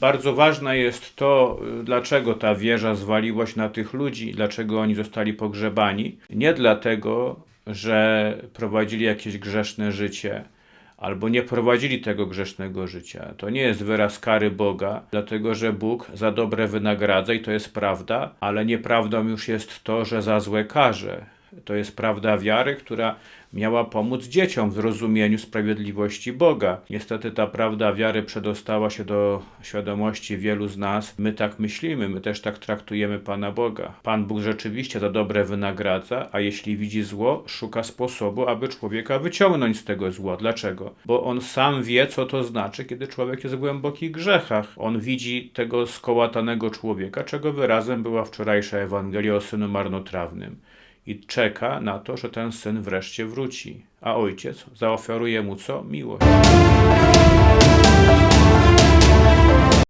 Bardzo ważne jest to, dlaczego ta wieża zwaliła się na tych ludzi, dlaczego oni zostali pogrzebani. Nie dlatego, że prowadzili jakieś grzeszne życie, albo nie prowadzili tego grzesznego życia. To nie jest wyraz kary Boga, dlatego że Bóg za dobre wynagradza i to jest prawda, ale nieprawdą już jest to, że za złe karze. To jest prawda wiary, która miała pomóc dzieciom w zrozumieniu sprawiedliwości Boga. Niestety ta prawda wiary przedostała się do świadomości wielu z nas. My tak myślimy, my też tak traktujemy Pana Boga. Pan Bóg rzeczywiście za dobre wynagradza, a jeśli widzi zło, szuka sposobu, aby człowieka wyciągnąć z tego zła. Dlaczego? Bo on sam wie, co to znaczy, kiedy człowiek jest w głębokich grzechach. On widzi tego skołatanego człowieka, czego wyrazem była wczorajsza Ewangelia o synu marnotrawnym i czeka na to, że ten syn wreszcie wróci. A ojciec zaoferuje mu co? Miłość.